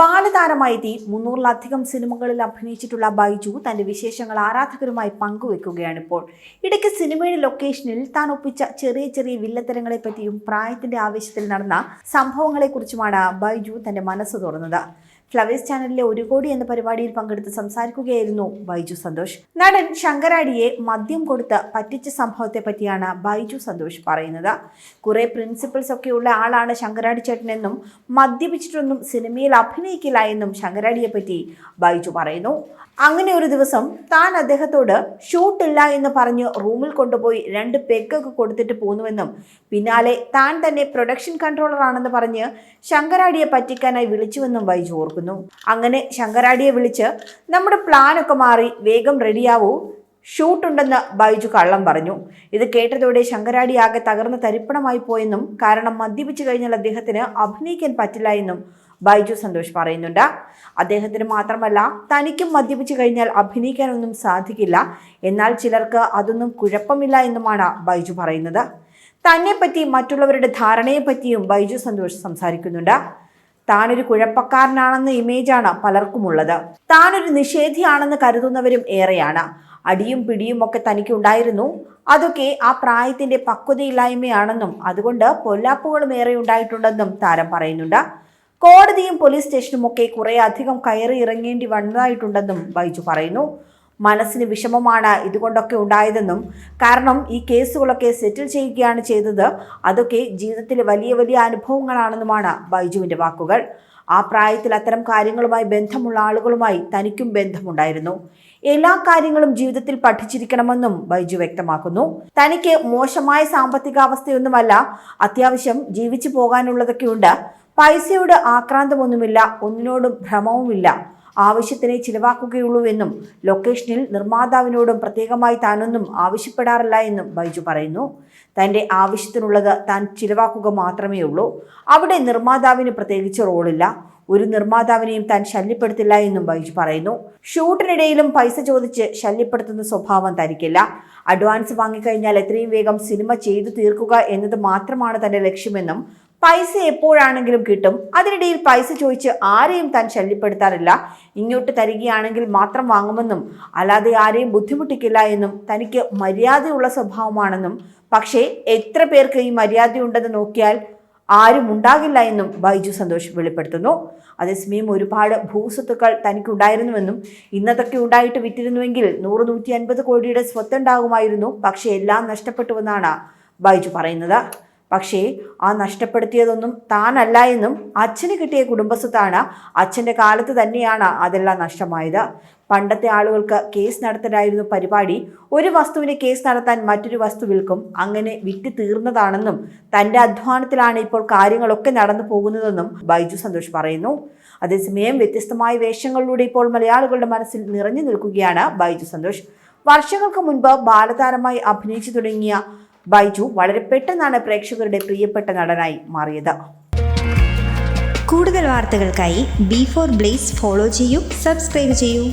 ബാലതാരമായി തീ മുന്നൂറിലധികം സിനിമകളിൽ അഭിനയിച്ചിട്ടുള്ള ബൈജു തന്റെ വിശേഷങ്ങൾ ആരാധകരുമായി പങ്കുവെക്കുകയാണിപ്പോൾ. ഇടയ്ക്ക് സിനിമയുടെ ലൊക്കേഷനിൽ താൻ ഒപ്പിച്ച ചെറിയ ചെറിയ വില്ലത്തരങ്ങളെ പറ്റിയും പ്രായത്തിന്റെ ആവേശത്തിൽ നടന്ന സംഭവങ്ങളെ കുറിച്ചുമാണ് ബൈജു തന്റെ മനസ്സ് തുറന്നത്. ഫ്ലവേഴ്സ് ചാനലിലെ ഒരു കോടി എന്ന പരിപാടിയിൽ പങ്കെടുത്ത് സംസാരിക്കുകയായിരുന്നു ബൈജു സന്തോഷ്. നടൻ ശങ്കരാടിയെ മദ്യം കൊടുത്ത് പറ്റിച്ച സംഭവത്തെ പറ്റിയാണ് ബൈജു സന്തോഷ് പറയുന്നത്. കുറെ പ്രിൻസിപ്പിൾസ് ഒക്കെയുള്ള ആളാണ് ശങ്കരാടി ചേട്ടനെന്നും മദ്യപിച്ചിട്ടൊന്നും സിനിമയിൽ അഭിനയിക്കില്ല എന്നും ശങ്കരാടിയെ പറ്റി ബൈജു പറയുന്നു. അങ്ങനെ ഒരു ദിവസം താൻ അദ്ദേഹത്തോട് ഷൂട്ടില്ല എന്ന് പറഞ്ഞ് റൂമിൽ കൊണ്ടുപോയി രണ്ട് പെഗൊക്കെ കൊടുത്തിട്ട് പോന്നുവെന്നും പിന്നാലെ താൻ തന്നെ പ്രൊഡക്ഷൻ കൺട്രോളർ ആണെന്ന് പറഞ്ഞ് ശങ്കരാടിയെ പറ്റിക്കാനായി വിളിച്ചുവെന്നും ബൈജു ഓർക്കുന്നു. അങ്ങനെ ശങ്കരാടിയെ വിളിച്ച് നമ്മുടെ പ്ലാനൊക്കെ മാറി വേഗം റെഡിയാവൂ ഷൂട്ടുണ്ടെന്ന് ബൈജു കള്ളം പറഞ്ഞു. ഇത് കേട്ടതോടെ ശങ്കരാടി ആകെ തകർന്ന് തരിപ്പണമായി പോയെന്നും കാരണം മദ്യപിച്ചു കഴിഞ്ഞാൽ അദ്ദേഹത്തിന് അഭിനയിക്കാൻ പറ്റില്ല എന്നും ബൈജു സന്തോഷ് പറയുന്നുണ്ട്. അദ്ദേഹത്തിന് മാത്രമല്ല തനിക്കും മദ്യപിച്ചു കഴിഞ്ഞാൽ അഭിനയിക്കാനൊന്നും സാധിക്കില്ല. എന്നാൽ ചിലർക്ക് അതൊന്നും കുഴപ്പമില്ല എന്നുമാണ് ബൈജു പറയുന്നത്. തന്നെപ്പറ്റി മറ്റുള്ളവരുടെ ധാരണയെപ്പറ്റിയും ബൈജു സന്തോഷ് സംസാരിക്കുന്നുണ്ട്. താനൊരു കുഴപ്പക്കാരനാണെന്ന ഇമേജാണ് പലർക്കുമുള്ളത്. താനൊരു നിഷേധിയാണെന്ന് കരുതുന്നവരും ഏറെയാണ്. അടിയും പിടിയും ഒക്കെ തനിക്ക് ഉണ്ടായിരുന്നു അതൊക്കെ ആ പ്രായത്തിന്റെ പക്വതയില്ലായ്മയാണെന്നും അതുകൊണ്ട് പൊല്ലാപ്പുകളും ഏറെ ഉണ്ടായിട്ടുണ്ടെന്നും താരം പറയുന്നുണ്ട്. കോടതിയും പോലീസ് സ്റ്റേഷനും ഒക്കെ കുറെ അധികം കയറി ഇറങ്ങേണ്ടി വന്നതായിട്ടുണ്ടെന്നും ബൈജു പറയുന്നു. മനസ്സിന് വിഷമമാണ് ഇതുകൊണ്ടൊക്കെ ഉണ്ടായതെന്നും കാരണം ഈ കേസുകളൊക്കെ സെറ്റിൽ ചെയ്യുകയാണ് ചെയ്തത്. അതൊക്കെ ജീവിതത്തിലെ വലിയ വലിയ അനുഭവങ്ങളാണെന്നുമാണ് ബൈജുവിന്റെ വാക്കുകൾ. ആ പ്രായത്തിൽ അത്തരം കാര്യങ്ങളുമായി ബന്ധമുള്ള ആളുകളുമായി തനിക്കും ബന്ധമുണ്ടായിരുന്നു. എല്ലാ കാര്യങ്ങളും ജീവിതത്തിൽ പഠിച്ചിരിക്കണമെന്നും ബൈജു വ്യക്തമാക്കുന്നു. തനിക്ക് മോശമായ സാമ്പത്തികാവസ്ഥയൊന്നുമല്ല അത്യാവശ്യം ജീവിച്ചു പോകാനുള്ളതൊക്കെയുണ്ട്. പൈസയോട് ആക്രാന്തമൊന്നുമില്ല ഒന്നിനോടും ഭ്രമവുമില്ല. ആവശ്യത്തിനെ ചിലവാക്കുകയുള്ളൂ എന്നും ലൊക്കേഷനിൽ നിർമ്മാതാവിനോടും പ്രത്യേകമായി താനൊന്നും ആവശ്യപ്പെടാറില്ല എന്നും ബൈജു പറയുന്നു. തന്റെ ആവശ്യത്തിനുള്ളത് താൻ ചിലവാക്കുക മാത്രമേ ഉള്ളൂ അവിടെ നിർമ്മാതാവിന് പ്രത്യേകിച്ച് റോളില്ല. ഒരു നിർമ്മാതാവിനെയും താൻ ശല്യപ്പെടുത്തില്ല എന്നും ബൈജു പറയുന്നു. ഷൂട്ടിനിടയിലും പൈസ ചോദിച്ച് ശല്യപ്പെടുത്തുന്ന സ്വഭാവം തനിക്കില്ല. അഡ്വാൻസ് വാങ്ങിക്കഴിഞ്ഞാൽ എത്രയും വേഗം സിനിമ ചെയ്തു തീർക്കുക എന്നത് മാത്രമാണ് തന്റെ ലക്ഷ്യമെന്നും പൈസ എപ്പോഴാണെങ്കിലും കിട്ടും. അതിനിടയിൽ പൈസ ചോദിച്ച് ആരെയും താൻ ശല്യപ്പെടുത്താറില്ല. ഇങ്ങോട്ട് തരികയാണെങ്കിൽ മാത്രം വാങ്ങുമെന്നും അല്ലാതെ ആരെയും ബുദ്ധിമുട്ടിക്കില്ല എന്നും തനിക്ക് മര്യാദയുള്ള സ്വഭാവമാണെന്നും. പക്ഷേ എത്ര പേർക്ക് ഈ മര്യാദയുണ്ടെന്ന് നോക്കിയാൽ ആരും ഉണ്ടാകില്ല എന്നും ബൈജു സന്തോഷ് വെളിപ്പെടുത്തുന്നു. അതേസമയം ഒരുപാട് ഭൂസ്വത്തുക്കൾ തനിക്കുണ്ടായിരുന്നുവെന്നും ഇന്നതൊക്കെ ഉണ്ടായിട്ട് വിറ്റിരുന്നുവെങ്കിൽ നൂറ് നൂറ്റി അൻപത് കോടിയുടെ സ്വത്തുണ്ടാകുമായിരുന്നു. പക്ഷേ എല്ലാം നഷ്ടപ്പെട്ടുവെന്നാണ് ബൈജു പറയുന്നത്. പക്ഷേ ആ നഷ്ടപ്പെടുത്തിയതൊന്നും താനല്ല എന്നും അച്ഛന് കിട്ടിയ കുടുംബസ്വത്താണ് അച്ഛന്റെ കാലത്ത് തന്നെയാണ് അതെല്ലാം നഷ്ടമായത്. പണ്ടത്തെ ആളുകൾക്ക് കേസ് നടത്തലായിരുന്നു പരിപാടി. ഒരു വസ്തുവിനെ കേസ് നടത്താൻ മറ്റൊരു വസ്തു വിൽക്കും. അങ്ങനെ വിറ്റ് തീർന്നതാണെന്നും തന്റെ അധ്വാനത്തിലാണ് ഇപ്പോൾ കാര്യങ്ങളൊക്കെ നടന്നു പോകുന്നതെന്നും ബൈജു സന്തോഷ് പറയുന്നു. അതേസമയം വ്യത്യസ്തമായ വേഷങ്ങളിലൂടെ ഇപ്പോൾ മലയാളികളുടെ മനസ്സിൽ നിറഞ്ഞു നിൽക്കുകയാണ് ബൈജു സന്തോഷ്. വർഷങ്ങൾക്ക് മുൻപ് ബാലതാരമായി അഭിനയിച്ചു തുടങ്ങിയ ബൈജു വളരെ പെട്ടെന്നാണ് പ്രേക്ഷകരുടെ പ്രിയപ്പെട്ട നടനായി മാറിയത്. കൂടുതൽ വാർത്തകൾക്കായി ബി ഫോർ ബ്ലേസ് ഫോളോ ചെയ്യൂ സബ്സ്ക്രൈബ് ചെയ്യൂ.